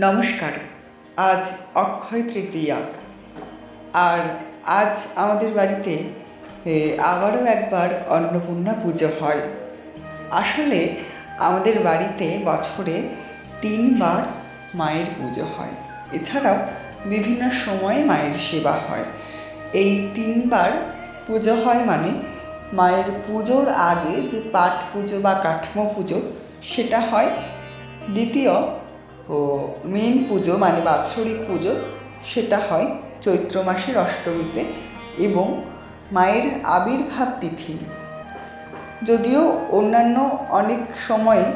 নমস্কার। আজ অক্ষয় তৃতীয়া। আর আজ আমাদের বাড়িতে আবারও একবার অন্নপূর্ণা পুজো হয়। আসলে আমাদের বাড়িতে বছরে তিনবার মায়ের পুজো হয়। এছাড়াও বিভিন্ন সময়ে মায়ের সেবা হয়। এই তিনবার পুজো হয় মানে মায়ের পুজোর আগে যে পাট পুজো বা কাঠামো পুজো, সেটা হয় দ্বিতীয় মেন পুজো মানে বাৎসরিক পুজো সেটা হয় চৈত্র মাসের অষ্টমীতে এবং মায়ের আবির্ভাব তিথি। যদিও অন্যান্য অনেক সময়ে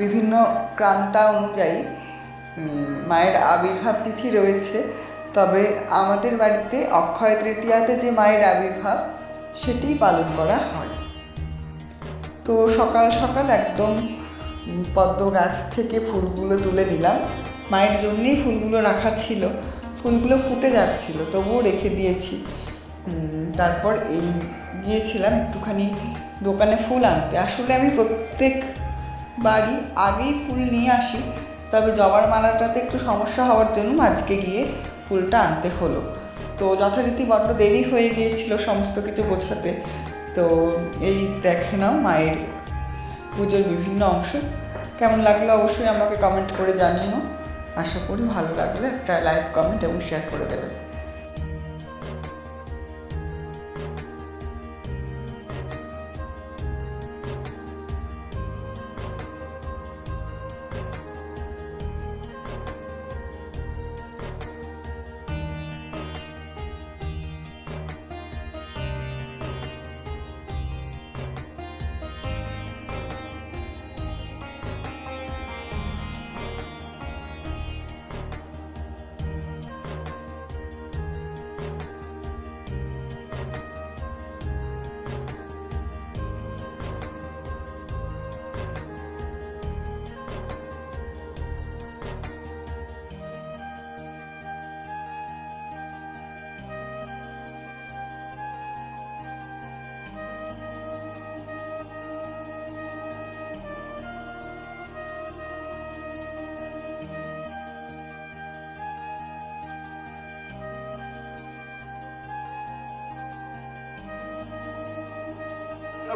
বিভিন্ন ক্রান্তা অনুযায়ী মায়ের আবির্ভাব তিথি রয়েছে, তবে আমাদের বাড়িতে অক্ষয় তৃতীয়াতে যে মায়ের আবির্ভাব সেটিই পালন করা হয়। তো সকাল সকাল একদম পদ্ম গাছ থেকে ফুলগুলো তুলে নিলাম। মায়ের জন্যেই ফুলগুলো রাখা ছিল। ফুলগুলো ফুটে যাচ্ছিল, তবুও রেখে দিয়েছি। তারপর এই গিয়েছিলাম একটুখানি দোকানে ফুল আনতে। আসলে আমি প্রত্যেক বাড়ি আগেই ফুল নিয়ে আসি, তবে জবার মালাটাতে একটু সমস্যা হওয়ার জন্য আজকে গিয়ে ফুলটা আনতে হলো। তো যথারীতি বড্ড দেরি হয়ে গিয়েছিল সমস্ত কিছু গোছাতে। তো এই দেখে নাও মায়ের পুজোর বিভিন্ন অংশ। কেমন লাগল অবশ্যই আমাকে কমেন্ট করে জানিও। আশা করি ভালো লাগলে একটা লাইক কমেন্ট এবং শেয়ার করে দেবে।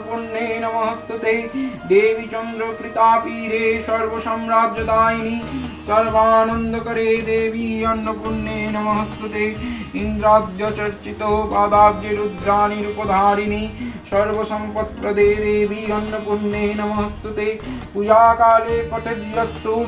পুণ্যে নমস্তুতে। দেবী চন্দ্রকৃতা পীরে সর্বসাম্রাজ্যদায়িনী সর্বানন্দকরে দেবী অন্নপূর্ণে নমস্তুতে। ইন্দ্রাদ্য চর্চিত পাদাব্জে রুদ্রাণী রূপধারিণী সর্বসম্পৎপ্রদে দেবী অন্নপূর্ণে নমস্তুতে। পূজাকালে পঠযস্তু